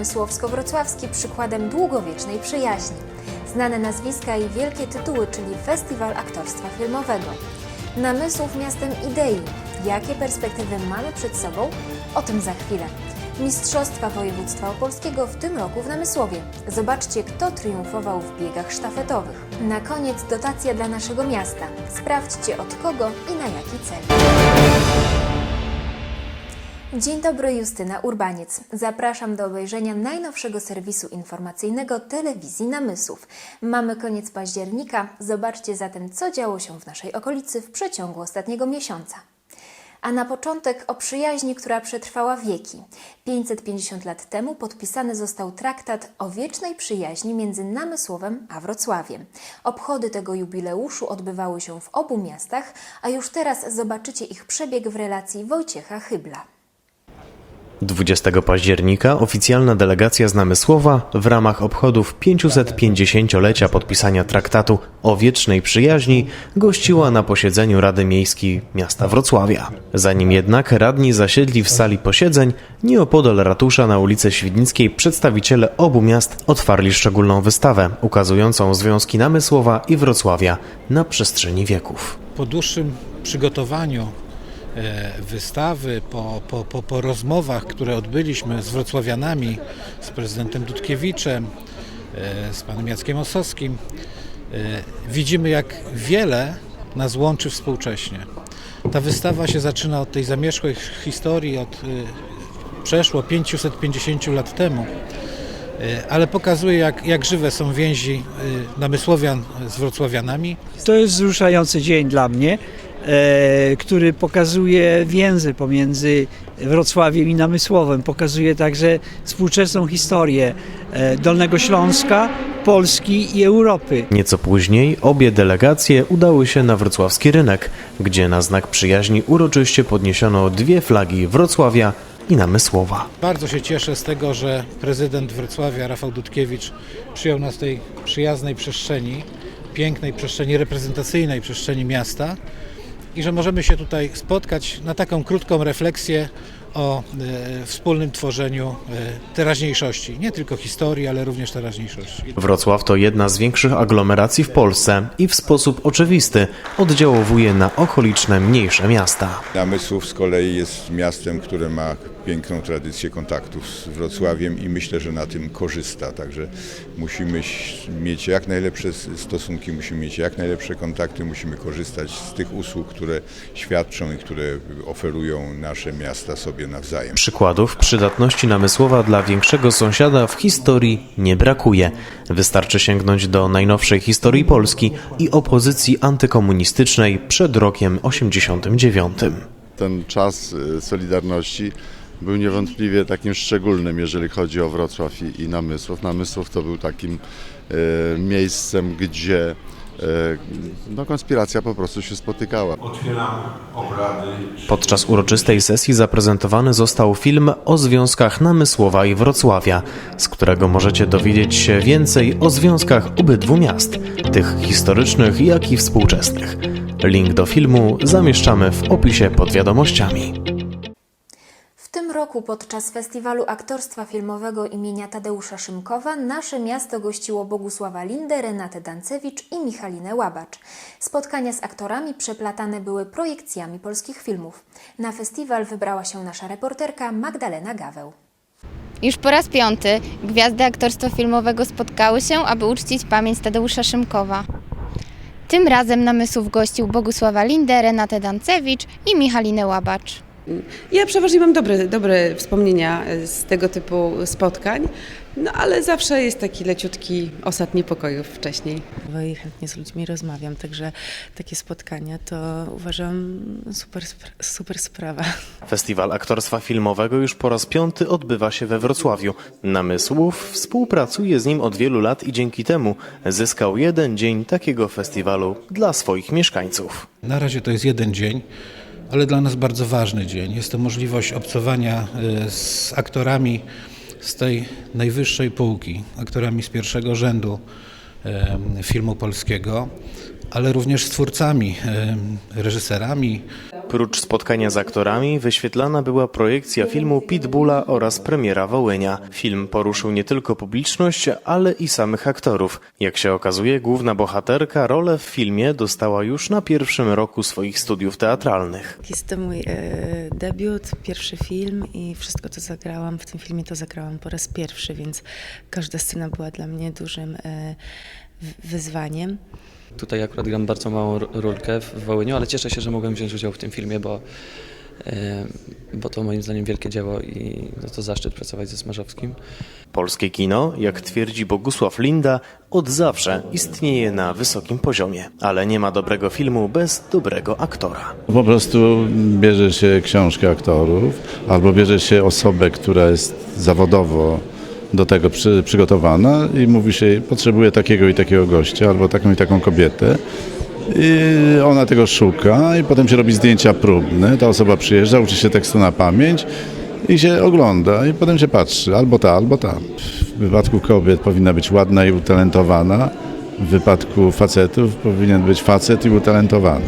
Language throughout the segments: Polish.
traktat namysłowsko-wrocławski przykładem długowiecznej przyjaźni. Znane nazwiska i wielkie tytuły, czyli Festiwal Aktorstwa Filmowego. Namysłów miastem idei. Jakie perspektywy mamy przed sobą? O tym za chwilę. Mistrzostwa Województwa Opolskiego w tym roku w Namysłowie. Zobaczcie, kto triumfował w biegach sztafetowych. Na koniec dotacja dla naszego miasta. Sprawdźcie od kogo i na jaki cel. Dzień dobry, Justyna Urbaniec. Zapraszam do obejrzenia najnowszego serwisu informacyjnego telewizji Namysłów. Mamy koniec października. Zobaczcie zatem, co działo się w naszej okolicy w przeciągu ostatniego miesiąca. A na początek o przyjaźni, która przetrwała wieki. 550 lat temu podpisany został traktat o wiecznej przyjaźni między Namysłowem a Wrocławiem. Obchody tego jubileuszu odbywały się w obu miastach, a już teraz zobaczycie ich przebieg w relacji Wojciecha Chybla. 20 października oficjalna delegacja z Namysłowa w ramach obchodów 550-lecia podpisania traktatu o wiecznej przyjaźni gościła na posiedzeniu Rady Miejskiej miasta Wrocławia. Zanim jednak radni zasiedli w sali posiedzeń, nieopodal ratusza na ulicy Świdnickiej przedstawiciele obu miast otwarli szczególną wystawę ukazującą związki Namysłowa i Wrocławia na przestrzeni wieków. po dłuższym przygotowaniu wystawy, po, po, po, po rozmowach, które odbyliśmy z wrocławianami, z prezydentem Dudkiewiczem, e, z panem Jackiem Osowskim, e, widzimy jak wiele nas łączy współcześnie. Ta wystawa się zaczyna od tej zamierzchłej historii, od e, przeszło 550 lat temu, e, ale pokazuje jak, jak żywe są więzi e, namysłowian z wrocławianami. To jest wzruszający dzień dla mnie, e, który pokazuje więzy pomiędzy Wrocławiem i Namysłowem. Pokazuje także współczesną historię e, Dolnego Śląska, Polski i Europy. Nieco później obie delegacje udały się na wrocławski rynek, gdzie na znak przyjaźni uroczyście podniesiono dwie flagi Wrocławia i Namysłowa. Bardzo się cieszę z tego, że prezydent Wrocławia Rafał Dudkiewicz przyjął nas w tej przyjaznej przestrzeni, pięknej przestrzeni reprezentacyjnej przestrzeni miasta i że możemy się tutaj spotkać na taką krótką refleksję o e, wspólnym tworzeniu e, teraźniejszości, nie tylko historii, ale również teraźniejszości. Wrocław to jedna z większych aglomeracji w Polsce i w sposób oczywisty oddziałowuje na okoliczne mniejsze miasta. Namysłów z kolei jest miastem, które ma piękną tradycję kontaktów z Wrocławiem i myślę, że na tym korzysta. Także musimy mieć jak najlepsze stosunki, musimy mieć jak najlepsze kontakty, musimy korzystać z tych usług, które świadczą i które oferują nasze miasta sobie nawzajem. Przykładów przydatności Namysłowa dla większego sąsiada w historii nie brakuje. Wystarczy sięgnąć do najnowszej historii Polski i opozycji antykomunistycznej przed rokiem 89. ten czas y, Solidarności był niewątpliwie takim szczególnym, jeżeli chodzi o Wrocław i, i Namysłów. Namysłów to był takim e, miejscem, gdzie no, konspiracja po prostu się spotykała. Podczas uroczystej sesji zaprezentowany został film o związkach Namysłowa i Wrocławia, z którego możecie dowiedzieć się więcej o związkach obydwu miast, tych historycznych, jak i współczesnych. Link do filmu zamieszczamy w opisie pod wiadomościami. Roku podczas Festiwalu Aktorstwa Filmowego imienia Tadeusza Szymkowa nasze miasto gościło Bogusława Lindę, Renatę Dancewicz i Michalinę Łabacz. Spotkania z aktorami przeplatane były projekcjami polskich filmów. Na festiwal wybrała się nasza reporterka Magdalena Gaweł. Już po raz piąty gwiazdy aktorstwa filmowego spotkały się, aby uczcić pamięć Tadeusza Szymkowa. Tym razem namysłów gościł Bogusława Lindę, Renatę Dancewicz i Michalinę Łabacz. Ja przeważnie mam dobre, dobre wspomnienia e, z tego typu spotkań, no ale zawsze jest taki leciutki osad niepokojów wcześniej. i chętnie z ludźmi rozmawiam, także takie spotkania to uważam super, super sprawa. Festiwal Aktorstwa Filmowego już po raz piąty odbywa się we Wrocławiu. Namysłów współpracuje z nim od wielu lat i dzięki temu zyskał jeden dzień takiego festiwalu dla swoich mieszkańców. Na razie to jest jeden dzień, ale dla nas bardzo ważny dzień. Jest to możliwość obcowania e, z aktorami z tej najwyższej półki, aktorami z pierwszego rzędu filmu polskiego, ale również z twórcami, reżyserami, Prócz spotkania z aktorami, wyświetlana była projekcja filmu Pitbulla oraz premiera Wołynia. Film poruszył nie tylko publiczność, ale i samych aktorów. Jak się okazuje, główna bohaterka rolę w filmie dostała już na pierwszym roku swoich studiów teatralnych. Jest to mój e, debiut, pierwszy film i wszystko, co zagrałam w tym filmie, to zagrałam po raz pierwszy, więc każda scena była dla mnie dużym e, wyzwaniem. Tutaj akurat gram bardzo małą ro- rolkę w Wołyniu, ale cieszę się, że mogłem wziąć udział w tym filmie, bo, e, bo to moim zdaniem wielkie dzieło i no to zaszczyt pracować ze Smarzowskim. Polskie kino, jak twierdzi Bogusław Linda, od zawsze istnieje na wysokim poziomie, ale nie ma dobrego filmu bez dobrego aktora. Po prostu bierze się książkę aktorów albo bierze się osobę, która jest zawodowo do tego przy, przygotowana i mówi się, potrzebuje takiego i takiego gościa albo taką i taką kobietę. I ona tego szuka i potem się robi zdjęcia próbne. Ta osoba przyjeżdża, uczy się tekstu na pamięć i się ogląda i potem się patrzy, albo ta, albo ta. W wypadku kobiet powinna być ładna i utalentowana. W wypadku facetów powinien być facet i utalentowany.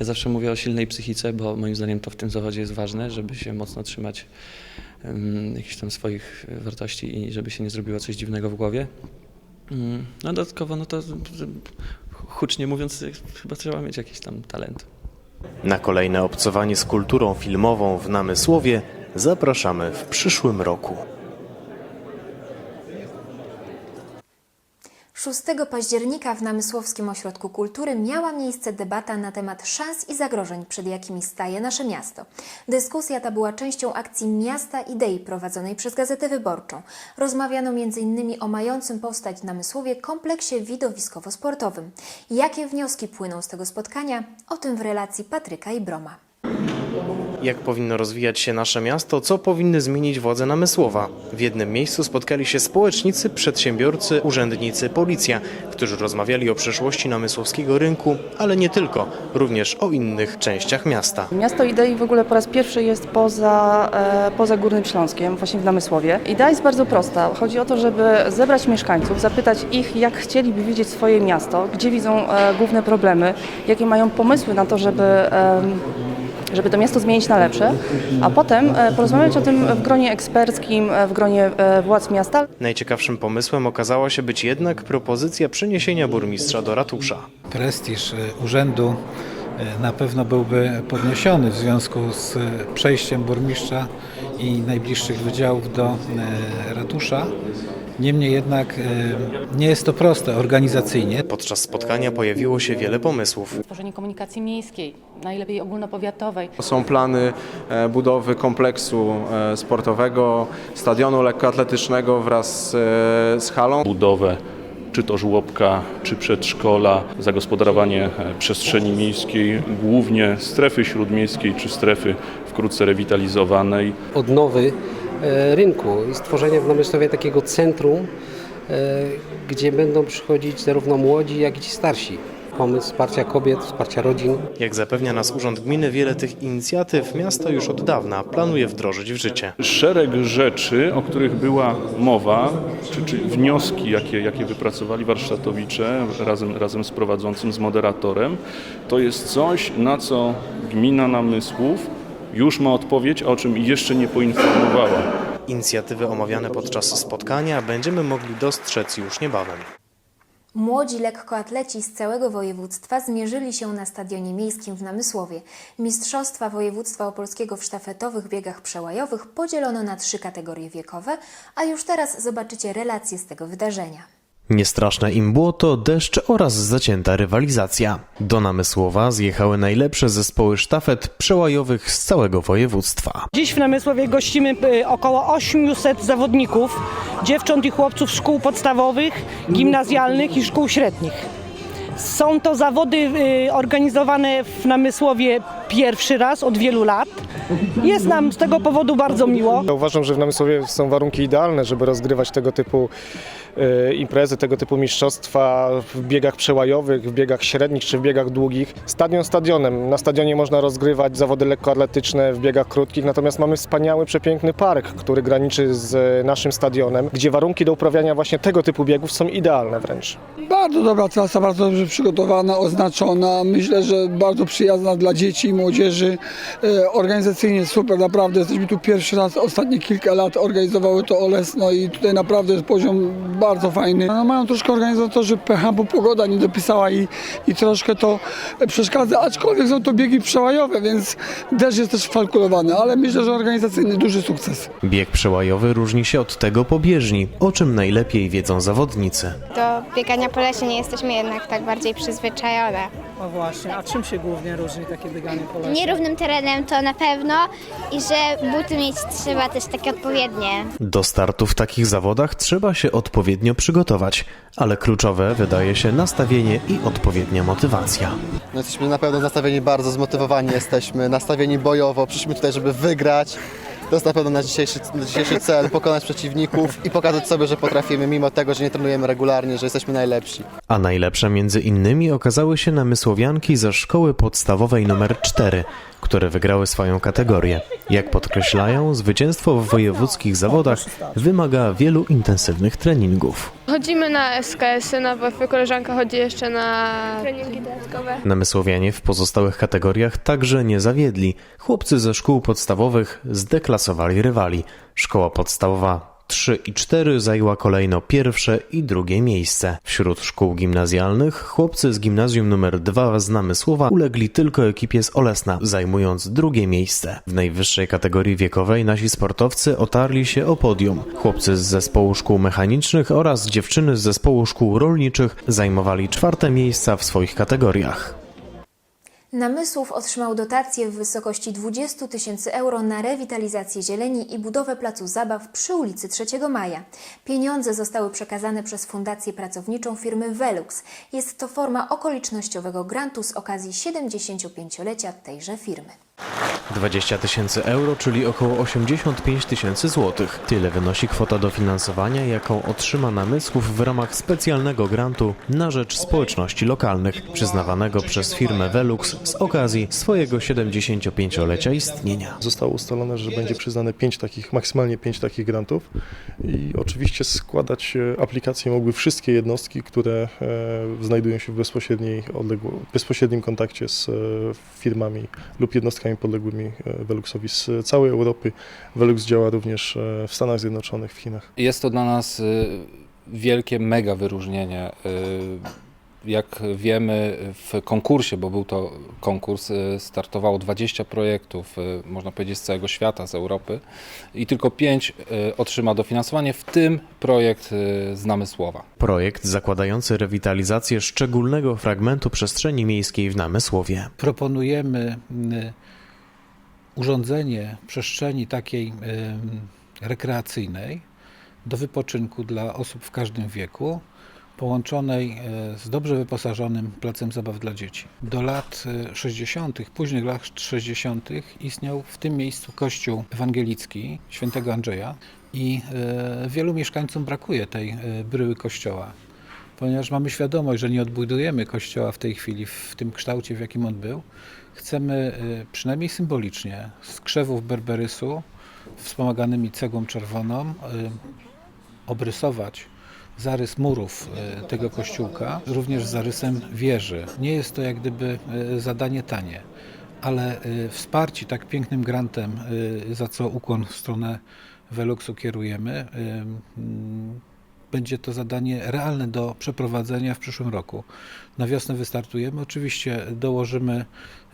Ja zawsze mówię o silnej psychice, bo moim zdaniem to w tym zawodzie jest ważne, żeby się mocno trzymać jakichś tam swoich wartości i żeby się nie zrobiło coś dziwnego w głowie. Mm, No dodatkowo, no to hucznie mówiąc, chyba trzeba mieć jakiś tam talent. Na kolejne obcowanie z kulturą filmową w Namysłowie zapraszamy w przyszłym roku. 6 października w Namysłowskim Ośrodku Kultury miała miejsce debata na temat szans i zagrożeń, przed jakimi staje nasze miasto. Dyskusja ta była częścią akcji Miasta Idei prowadzonej przez Gazetę Wyborczą. Rozmawiano m.in. o mającym powstać w Namysłowie kompleksie widowiskowo-sportowym. Jakie wnioski płyną z tego spotkania? O tym w relacji Patryka i Broma. Jak powinno rozwijać się nasze miasto, co powinny zmienić władze namysłowa? W jednym miejscu spotkali się społecznicy, przedsiębiorcy, urzędnicy, policja, którzy rozmawiali o przyszłości namysłowskiego rynku, ale nie tylko, również o innych częściach miasta. Miasto Idei w ogóle po raz pierwszy jest poza, e, poza Górnym Śląskiem, właśnie w Namysłowie. Idea jest bardzo prosta. Chodzi o to, żeby zebrać mieszkańców, zapytać ich, jak chcieliby widzieć swoje miasto, gdzie widzą e, główne problemy, jakie mają pomysły na to, żeby, em, żeby to miasto zmienić na lepsze, a potem e, porozmawiać o tym w gronie eksperckim, e, w gronie e, władz miasta. Najciekawszym pomysłem okazała się być jednak propozycja przeniesienia burmistrza do ratusza. Prestiż urzędu na pewno byłby podniesiony w związku z e, przejściem burmistrza i najbliższych wydziałów do e, ratusza. Niemniej jednak e, nie jest to proste organizacyjnie. Podczas spotkania pojawiło się wiele pomysłów. Tworzenie komunikacji miejskiej, najlepiej ogólnopowiatowej. Są plany e, budowy kompleksu e, sportowego, stadionu lekkoatletycznego wraz e, z halą. budowę czy to żłobka, czy przedszkola, zagospodarowanie e, przestrzeni miejskiej, głównie strefy śródmiejskiej czy strefy wkrótce rewitalizowanej. odnowy e, rynku i stworzenia w Namysłowie takiego centrum, e, gdzie będą przychodzić zarówno młodzi, jak i ci starsi. Pomysł wsparcia kobiet, wsparcia rodzin. Jak zapewnia nas Urząd Gminy, wiele tych inicjatyw miasto już od dawna planuje wdrożyć w życie. Szereg rzeczy, o których była mowa, czy, czy wnioski, jakie, jakie wypracowali warsztatowicze razem, razem z prowadzącym, z moderatorem, to jest coś, na co gmina Namysłów już ma odpowiedź, a o czym jeszcze nie poinformowała. Inicjatywy omawiane podczas spotkania będziemy mogli dostrzec już niebawem. Młodzi lekkoatleci z całego województwa zmierzyli się na stadionie miejskim w Namysłowie. Mistrzostwa województwa opolskiego w sztafetowych biegach przełajowych podzielono na trzy kategorie wiekowe, a już teraz zobaczycie relacje z tego wydarzenia. Niestraszne im błoto, deszcz oraz zacięta rywalizacja. Do Namysłowa zjechały najlepsze zespoły sztafet przełajowych z całego województwa. Dziś w Namysłowie gościmy y, około 800 zawodników, dziewcząt i chłopców szkół podstawowych, gimnazjalnych i szkół średnich. Są to zawody y, organizowane w Namysłowie pierwszy raz od wielu lat. Jest nam z tego powodu bardzo miło. Uważam, że w Namysłowie są warunki idealne, żeby rozgrywać tego typu e, imprezy, tego typu mistrzostwa w biegach przełajowych, w biegach średnich czy w biegach długich. Stadion stadionem. Na stadionie można rozgrywać zawody lekkoatletyczne w biegach krótkich, natomiast mamy wspaniały, przepiękny park, który graniczy z e, naszym stadionem, gdzie warunki do uprawiania właśnie tego typu biegów są idealne wręcz. Bardzo dobra trasa, bardzo dobrze przygotowana, oznaczona. Myślę, że bardzo przyjazna dla dzieci i młodzieży. E, Organizacyjnie super, naprawdę. Jesteśmy tu pierwszy raz, ostatnie kilka lat organizowały to Olesno i tutaj naprawdę jest poziom bardzo fajny. No, mają troszkę organizatorzy pecha, bo pogoda nie dopisała i, i troszkę to przeszkadza, aczkolwiek są to biegi przełajowe, więc deszcz jest też wkalkulowany, ale myślę, że organizacyjny duży sukces. Bieg przełajowy różni się od tego po bieżni, o czym najlepiej wiedzą zawodnicy. Do biegania po lesie nie jesteśmy jednak tak bardziej przyzwyczajone. No właśnie, a czym się głównie różni takie bieganie po lesie? Nierównym terenem to na pewno i że buty mieć trzeba też takie odpowiednie. Do startu w takich zawodach trzeba się odpowiednio przygotować, ale kluczowe wydaje się nastawienie i odpowiednia motywacja. No jesteśmy na pewno nastawieni bardzo zmotywowani, jesteśmy nastawieni bojowo, przyszliśmy tutaj, żeby wygrać. To jest na pewno nasz dzisiejszy, dzisiejszy cel, pokonać przeciwników i pokazać sobie, że potrafimy, mimo tego, że nie trenujemy regularnie, że jesteśmy najlepsi. A najlepsze między innymi okazały się namysłowianki ze szkoły podstawowej nr 4, które wygrały swoją kategorię. Jak podkreślają, zwycięstwo w wojewódzkich zawodach wymaga wielu intensywnych treningów. Chodzimy na SKS-y, na WF, koleżanka chodzi jeszcze na treningi dodatkowe. Namysłowianie w pozostałych kategoriach także nie zawiedli. Chłopcy ze szkół podstawowych zdeklasowali rywali. Szkoła podstawowa 3 i 4 zajęła kolejno pierwsze i drugie miejsce. Wśród szkół gimnazjalnych chłopcy z gimnazjum nr 2 z Namysłowa ulegli tylko ekipie z Olesna, zajmując drugie miejsce. W najwyższej kategorii wiekowej nasi sportowcy otarli się o podium. Chłopcy z zespołu szkół mechanicznych oraz dziewczyny z zespołu szkół rolniczych zajmowali czwarte miejsca w swoich kategoriach. Namysłów otrzymał dotację w wysokości 20 tysięcy euro na rewitalizację zieleni i budowę placu zabaw przy ulicy 3 Maja. Pieniądze zostały przekazane przez Fundację Pracowniczą firmy Velux. Jest to forma okolicznościowego grantu z okazji 75-lecia tejże firmy. 20 tysięcy euro, czyli około 85 tysięcy złotych. Tyle wynosi kwota dofinansowania, jaką otrzyma Namysłów w ramach specjalnego grantu na rzecz społeczności lokalnych, przyznawanego przez firmę Velux z okazji swojego 75-lecia istnienia. Zostało ustalone, że będzie przyznane pięć takich, maksymalnie pięć takich grantów i oczywiście składać e, aplikacje mogły wszystkie jednostki, które e, znajdują się w bezpośredniej odległo, bezpośrednim kontakcie z e, firmami lub jednostkami podległymi e, Veluxowi z całej Europy. Velux działa również e, w Stanach Zjednoczonych, w Chinach. Jest to dla nas y, wielkie mega wyróżnienie. Jak wiemy, w konkursie, bo był to konkurs, startowało 20 projektów, można powiedzieć z całego świata, z Europy i tylko 5 otrzyma dofinansowanie, w tym projekt y, z Namysłowa. Projekt zakładający rewitalizację szczególnego fragmentu przestrzeni miejskiej w Namysłowie. proponujemy urządzenie przestrzeni takiej rekreacyjnej do wypoczynku dla osób w każdym wieku, połączonej y, z dobrze wyposażonym placem zabaw dla dzieci. Do lat y, 60., późnych lat 60. istniał w tym miejscu kościół ewangelicki świętego Andrzeja i y, wielu mieszkańcom brakuje tej bryły kościoła ponieważ mamy świadomość, że nie odbudujemy kościoła w tej chwili w tym kształcie, w jakim on był, chcemy y, przynajmniej symbolicznie z krzewów berberysu wspomaganymi cegłą czerwoną y, obrysować zarys murów y, tego kościółka, również zarysem wieży. Nie jest to jak gdyby zadanie tanie, ale wsparci tak pięknym grantem, za co ukłon w stronę Veluxu kierujemy, będzie to zadanie realne do przeprowadzenia w przyszłym roku. Na wiosnę wystartujemy. Oczywiście dołożymy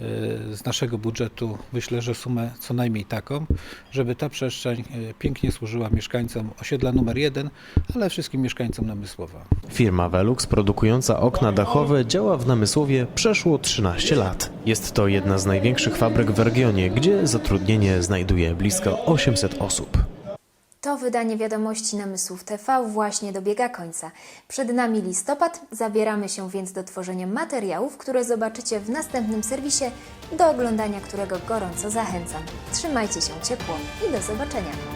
y, z naszego budżetu, myślę, że sumę co najmniej taką, żeby ta przestrzeń y, pięknie służyła mieszkańcom osiedla numer jeden, ale wszystkim mieszkańcom Namysłowa. Firma Velux produkująca okna dachowe działa w Namysłowie przeszło 13 lat. Jest to jedna z największych fabryk w regionie, gdzie zatrudnienie znajduje blisko 800 osób. To wydanie wiadomości Namysłów TV właśnie dobiega końca. Przed nami listopad, zabieramy się więc do tworzenia materiałów, które zobaczycie w następnym serwisie, do oglądania którego gorąco zachęcam. Trzymajcie się ciepło i do zobaczenia.